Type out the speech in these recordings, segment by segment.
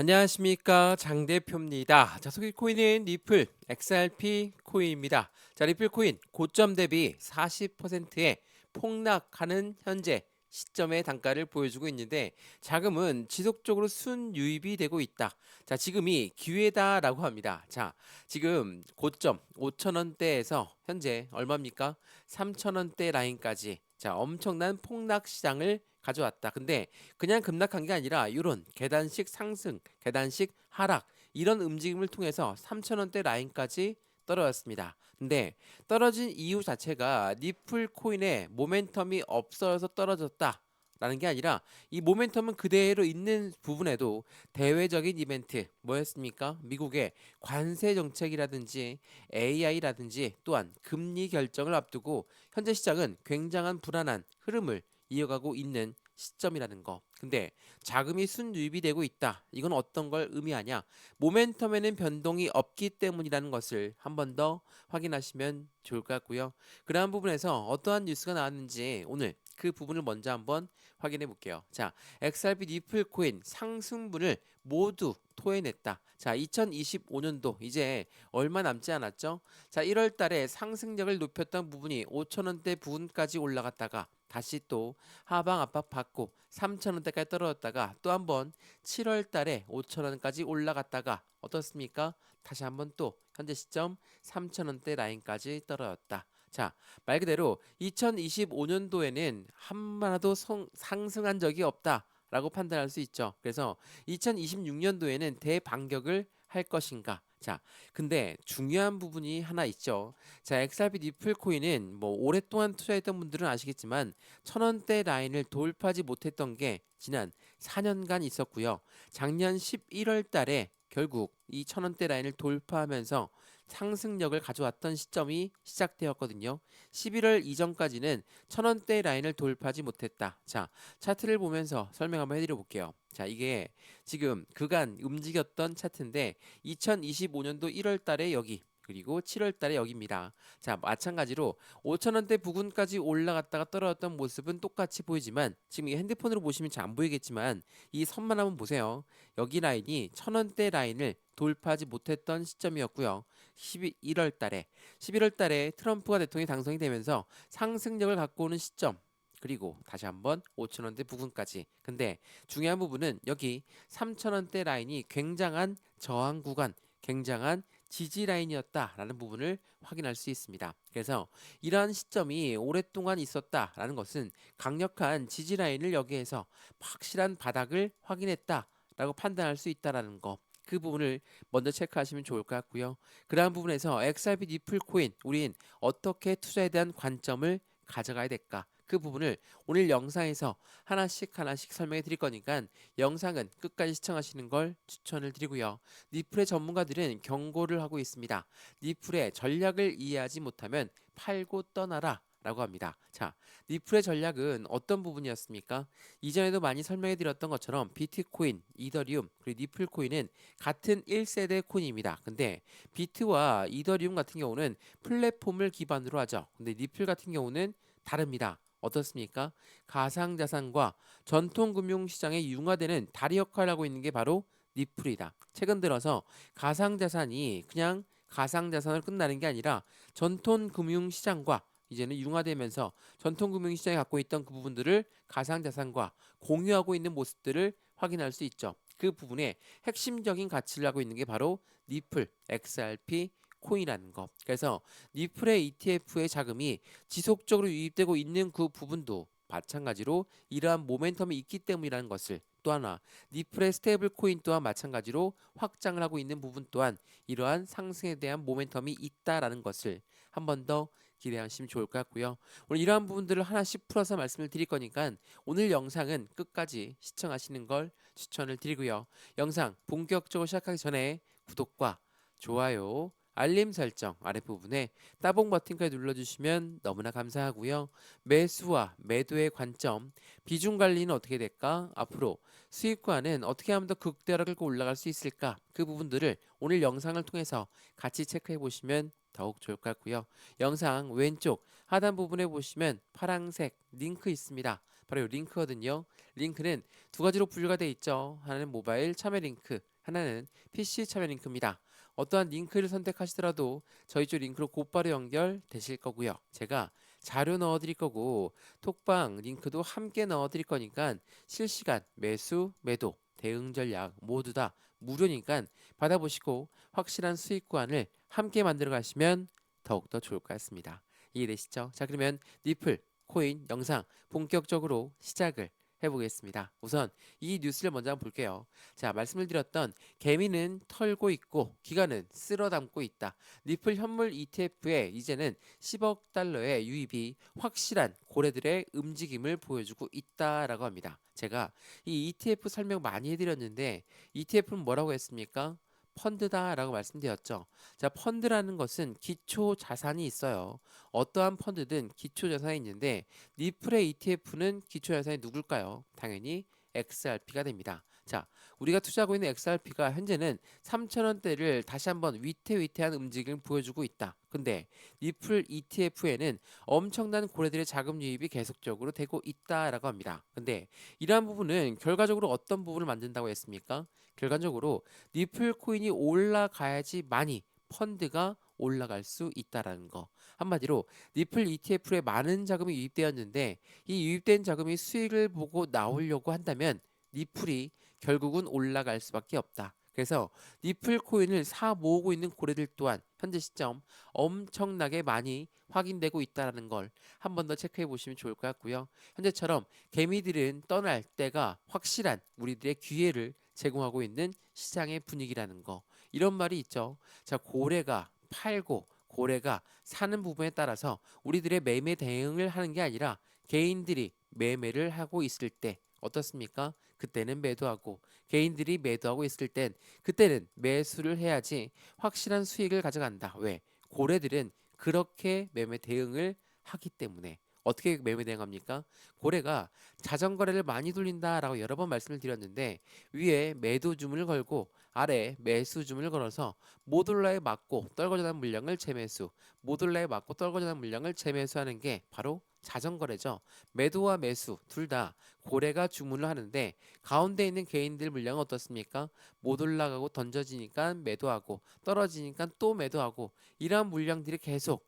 안녕하십니까 장 대표입니다. 자 소개 코인은 리플 XRP 코인입니다. 자 리플 코인 고점 대비 40%의 폭락하는 현재 시점의 단가를 보여주고 있는데 자금은 지속적으로 순유입이 되고 있다. 자 지금이 기회다라고 합니다. 자 지금 고점 5천 원대에서 현재 얼마입니까? 3천 원대 라인까지 자 엄청난 폭락 시장을 가져왔다. 근데 그냥 급락한 게 아니라 이런 계단식 상승, 계단식 하락 이런 움직임을 통해서 3,000원대 라인까지 떨어졌습니다. 근데 떨어진 이유 자체가 리플 코인의 모멘텀이 없어서 떨어졌다. 라는 게 아니라 이 모멘텀은 그대로 있는 부분에도 대외적인 이벤트 뭐였습니까? 미국의 관세 정책이라든지 AI라든지 또한 금리 결정을 앞두고 현재 시장은 굉장한 불안한 흐름을 이어가고 있는 시점이라는 거. 근데 자금이 순유입이 되고 있다. 이건 어떤 걸 의미하냐? 모멘텀에는 변동이 없기 때문이라는 것을 한 번 더 확인하시면 좋을 것 같고요. 그러한 부분에서 어떠한 뉴스가 나왔는지 오늘 그 부분을 먼저 한번 확인해 볼게요. 자, XRP 리플 코인 상승분을 모두 토해냈다. 자, 2025년도 이제 얼마 남지 않았죠? 자, 1월 달에 상승력을 높였던 부분이 5천원대 부분까지 올라갔다가 다시 또 하방 압박 받고 3천원대까지 떨어졌다가 또 한번 7월 달에 5천원까지 올라갔다가 어떻습니까? 다시 한번 또 현재 시점 3천원대 라인까지 떨어졌다. 자, 말 그대로 2025년도에는 한마나도 상승한 적이 없다. 라고 판단할 수 있죠. 그래서 2026년도에는 대반격을 할 것인가? 자, 근데 중요한 부분이 하나 있죠. 자, XRP 리플 코인은 뭐 오랫동안 투자했던 분들은 아시겠지만 천 원대 라인을 돌파하지 못했던 게 지난 4년간 있었고요. 작년 11월 달에 결국 이 천 원대 라인을 돌파하면서 상승력을 가져왔던 시점이 시작되었거든요. 11월 이전까지는 천 원대 라인을 돌파하지 못했다. 자, 차트를 보면서 설명 한번 해드려 볼게요. 자, 이게 지금 그간 움직였던 차트인데 2025년도 1월 달에 여기 그리고 7월 달에 여기입니다. 자, 마찬가지로 5천원대 부근까지 올라갔다가 떨어졌던 모습은 똑같이 보이지만 지금 이 핸드폰으로 보시면 잘 안 보이겠지만 이 선만 한번 보세요. 여기 라인이 천원대 라인을 돌파하지 못했던 시점이었고요. 11월 달에 11월 달에 트럼프가 대통령이 당선이 되면서 상승력을 갖고 오는 시점 그리고 다시 한번 5천원대 부근까지. 근데 중요한 부분은 여기 3천원대 라인이 굉장한 저항 구간, 굉장한 지지 라인이었다라는 부분을 확인할 수 있습니다. 그래서 이러한 시점이 오랫동안 있었다라는 것은 강력한 지지 라인을 여기에서 확실한 바닥을 확인했다라고 판단할 수 있다라는 거. 그 부분을 먼저 체크하시면 좋을 것 같고요. 그러한 부분에서 XRP 리플 코인 우린 어떻게 투자에 대한 관점을 가져가야 될까? 그 부분을 오늘 영상에서 하나씩 하나씩 설명해 드릴 거니까 영상은 끝까지 시청하시는 걸 추천을 드리고요. 니플의 전문가들은 경고를 하고 있습니다. 니플의 전략을 이해하지 못하면 팔고 떠나라. 라고 합니다. 자, 니플의 전략은 어떤 부분이었습니까? 이전에도 많이 설명해 드렸던 것처럼 비트코인, 이더리움, 그리고 니플 코인은 같은 1세대 코인입니다. 근데 비트와 이더리움 같은 경우는 플랫폼을 기반으로 하죠. 근데 니플 같은 경우는 다릅니다. 어떻습니까? 가상자산과 전통금융시장에 융화되는 다리 역할을 하고 있는 게 바로 니플이다. 최근 들어서 가상자산이 그냥 가상자산을 끝나는 게 아니라 전통금융시장과 이제는 융화되면서 전통금융시장이 갖고 있던 그 부분들을 가상자산과 공유하고 있는 모습들을 확인할 수 있죠. 그 부분에 핵심적인 가치를 하고 있는 게 바로 니플, XRP, 코인이라는 거. 그래서 니플의 ETF의 자금이 지속적으로 유입되고 있는 그 부분도 마찬가지로 이러한 모멘텀이 있기 때문이라는 것을 또 하나 니플의 스테이블 코인 또한 마찬가지로 확장을 하고 있는 부분 또한 이러한 상승에 대한 모멘텀이 있다라는 것을 한 번 더 기대하시면 좋을 것 같고요. 오늘 이러한 부분들을 하나씩 풀어서 말씀을 드릴 거니까 오늘 영상은 끝까지 시청하시는 걸 추천을 드리고요. 영상 본격적으로 시작하기 전에 구독과 좋아요 알림 설정 아랫부분에 따봉 버튼까지 눌러주시면 너무나 감사하고요. 매수와 매도의 관점, 비중 관리는 어떻게 될까? 앞으로 수익과는 어떻게 하면 더 극대화를 끌고 올라갈 수 있을까? 그 부분들을 오늘 영상을 통해서 같이 체크해 보시면 더욱 좋을 것 같고요. 영상 왼쪽 하단 부분에 보시면 파랑색 링크 있습니다. 바로 이 링크거든요. 링크는 두 가지로 분류가 돼 있죠. 하나는 모바일 참여 링크, 하나는 PC 참여 링크입니다. 어떠한 링크를 선택하시더라도 저희 쪽 링크로 곧바로 연결되실 거고요. 제가 자료 넣어드릴 거고 톡방 링크도 함께 넣어드릴 거니까 실시간 매수, 매도, 대응 전략 모두 다 무료니까 받아보시고 확실한 수익관을 함께 만들어 가시면 더욱더 좋을 것 같습니다. 이해되시죠? 자 그러면 니플 코인 영상 본격적으로 시작을 해보겠습니다. 우선 이 뉴스를 먼저 한번 볼게요. 자, 말씀을 드렸던 개미는 털고 있고 기관은 쓸어 담고 있다. 니플 현물 ETF에 이제는 10억 달러의 유입이 확실한 고래들의 움직임을 보여주고 있다라고 합니다. 제가 이 ETF 설명 많이 해드렸는데 ETF는 뭐라고 했습니까? 펀드다라고 말씀드렸죠. 자, 펀드라는 것은 기초 자산이 있어요. 어떠한 펀드든 기초 자산이 있는데 니플의 ETF는 기초 자산이 누굴까요? 당연히 XRP가 됩니다. 자, 우리가 투자하고 있는 XRP가 현재는 3,000원대를 다시 한번 위태위태한 움직임을 보여주고 있다. 근데 니플 ETF에는 엄청난 고래들의 자금 유입이 계속적으로 되고 있다라고 합니다. 근데 이러한 부분은 결과적으로 어떤 부분을 만든다고 했습니까? 결과적으로 니플 코인이 올라가야지 많이 펀드가 올라갈 수 있다라는 거. 한마디로 니플 ETF에 많은 자금이 유입되었는데 이 유입된 자금이 수익을 보고 나오려고 한다면 니플이 결국은 올라갈 수밖에 없다. 그래서 니플 코인을 사 모으고 있는 고래들 또한 현재 시점 엄청나게 많이 확인되고 있다는 걸 한 번 더 체크해 보시면 좋을 것 같고요. 현재처럼 개미들은 떠날 때가 확실한 우리들의 기회를 제공하고 있는 시장의 분위기라는 거. 이런 말이 있죠. 자, 고래가 팔고 고래가 사는 부분에 따라서 우리들의 매매 대응을 하는 게 아니라 개인들이 매매를 하고 있을 때 어떻습니까? 그때는 매도하고 개인들이 매도하고 있을 땐 그때는 매수를 해야지 확실한 수익을 가져간다. 왜? 고래들은 그렇게 매매 대응을 하기 때문에 어떻게 매매 대응합니까? 고래가 자전거래를 많이 돌린다라고 여러 번 말씀을 드렸는데 위에 매도 주문을 걸고 아래 매수 주문을 걸어서 모듈라에 맞고 떨궈져 나는 물량을 재매수, 모듈라에 맞고 떨궈져 나는 물량을 재매수하는 게 바로 자전거래죠. 매도와 매수 둘 다 고래가 주문을 하는데 가운데 있는 개인들 물량은 어떻습니까? 못 올라가고 던져지니까 매도하고 떨어지니까 또 매도하고 이러한 물량들이 계속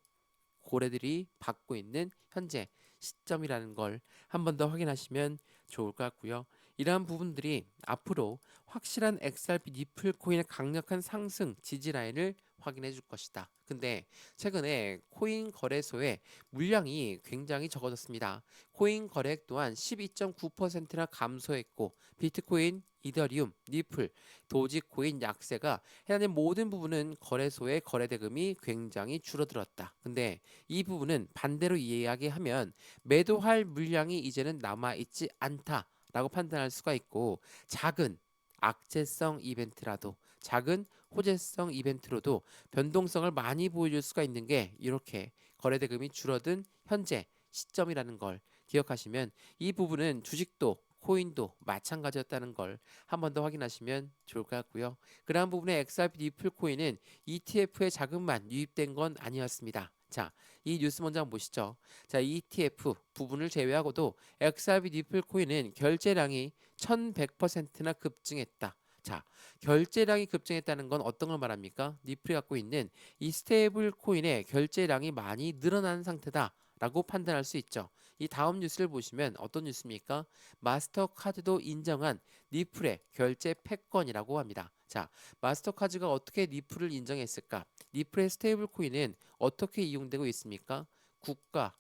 고래들이 받고 있는 현재 시점이라는 걸 한 번 더 확인하시면 좋을 것 같고요. 이러한 부분들이 앞으로 확실한 XRP 니플 코인의 강력한 상승 지지 라인을 확인해 줄 것이다. 근데 최근에 코인 거래소에 물량이 굉장히 적어졌습니다. 코인 거래액 또한 12.9%나 감소했고 비트코인, 이더리움, 니플, 도지코인 약세가 해당된 모든 부분은 거래소의 거래 대금이 굉장히 줄어들었다. 근데 이 부분은 반대로 이야기하면 매도할 물량이 이제는 남아 있지 않다 라고 판단할 수가 있고 작은 악재성 이벤트라도 작은 호재성 이벤트로도 변동성을 많이 보여줄 수가 있는 게 이렇게 거래 대금이 줄어든 현재 시점이라는 걸 기억하시면 이 부분은 주식도 코인도 마찬가지였다는 걸 한 번 더 확인하시면 좋을 것 같고요. 그러한 부분에 XRP 니플 코인은 ETF의 자금만 유입된 건 아니었습니다. 자, 이 뉴스 먼저 한번 보시죠. 자, ETF 부분을 제외하고도 XRP 니플 코인은 결제량이 1100%나 급증했다. 자, 결제량이 급증했다는 건 어떤 걸 말합니까? 니플이 갖고 있는 이 스테이블 코인의 결제량이 많이 늘어난 상태다 라고 판단할 수 있죠. 이 다음 뉴스를 보시면 어떤 뉴스입니까? 마스터카드도 인정한 니플의 결제 패권이라고 합니다. 자, 마스터카드가 어떻게 니플을 인정했을까? 니플의 스테이블 코인은 어떻게 이용되고 있습니까? 국가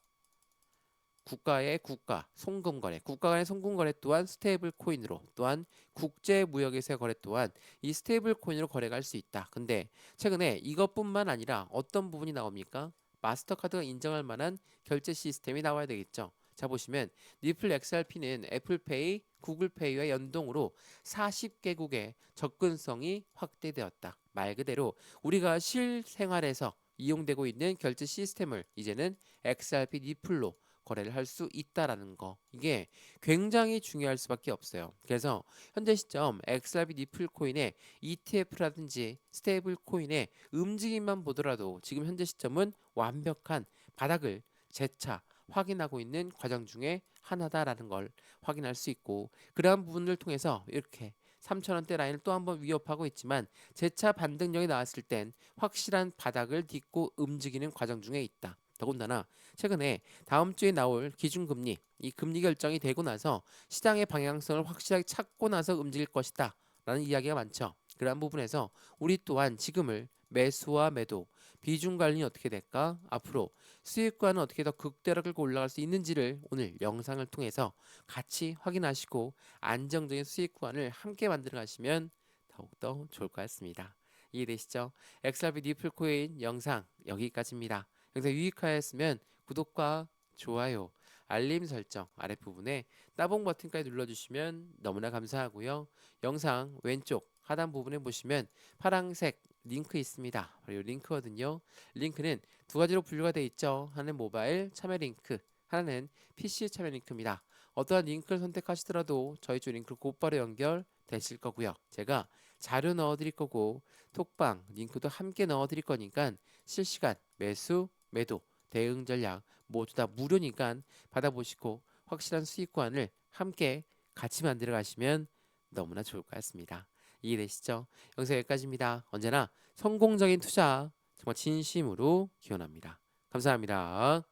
국가의 국가 송금 거래, 국가 간의 송금 거래 또한 스테이블 코인으로 또한 국제 무역에서의 거래 또한 이 스테이블 코인으로 거래가 할 수 있다. 근데 최근에 이것뿐만 아니라 어떤 부분이 나옵니까? 마스터카드가 인정할 만한 결제 시스템이 나와야 되겠죠. 자 보시면 니플 XRP는 애플페이, 구글페이와 연동으로 40개국의 접근성이 확대되었다. 말 그대로 우리가 실생활에서 이용되고 있는 결제 시스템을 이제는 XRP 니플로 거래를 할 수 있다라는 거 이게 굉장히 중요할 수밖에 없어요. 그래서 현재 시점 XRP 니플 코인의 ETF라든지 스테이블 코인의 움직임만 보더라도 지금 현재 시점은 완벽한 바닥을 재차 확인하고 있는 과정 중에 하나다라는 걸 확인할 수 있고 그러한 부분을 통해서 이렇게 3천원대 라인을 또 한 번 위협하고 있지만 재차 반등력이 나왔을 땐 확실한 바닥을 딛고 움직이는 과정 중에 있다. 더군다나 최근에 다음 주에 나올 기준금리 이 금리 결정이 되고 나서 시장의 방향성을 확실하게 찾고 나서 움직일 것이다 라는 이야기가 많죠. 그러한 부분에서 우리 또한 지금을 매수와 매도 비중 관리 어떻게 될까 앞으로 수익과는 어떻게 더 극대로 끌고 올라갈 수 있는지를 오늘 영상을 통해서 같이 확인하시고 안정적인 수익 구간을 함께 만들어 가시면 더욱더 좋을 것 같습니다. 이해되시죠? XRP 니플코인 영상 여기까지입니다. 영상 유익하였으면 구독과 좋아요, 알림 설정 아랫부분에 따봉 버튼까지 눌러주시면 너무나 감사하고요. 영상 왼쪽 하단 부분에 보시면 파란색 링크 있습니다. 바로 이 링크거든요. 링크는 두 가지로 분류가 되어 있죠. 하나는 모바일 참여 링크, 하나는 PC 참여 링크입니다. 어떠한 링크를 선택하시더라도 저희 쪽 링크로 곧바로 연결되실 거고요. 제가 자료 넣어드릴 거고 톡방 링크도 함께 넣어드릴 거니까 실시간 매수, 매도, 대응 전략 모두 다 무료니까 받아보시고 확실한 수익관을 함께 같이 만들어 가시면 너무나 좋을 것 같습니다. 이해되시죠? 영상 여기까지입니다. 언제나 성공적인 투자 정말 진심으로 기원합니다. 감사합니다.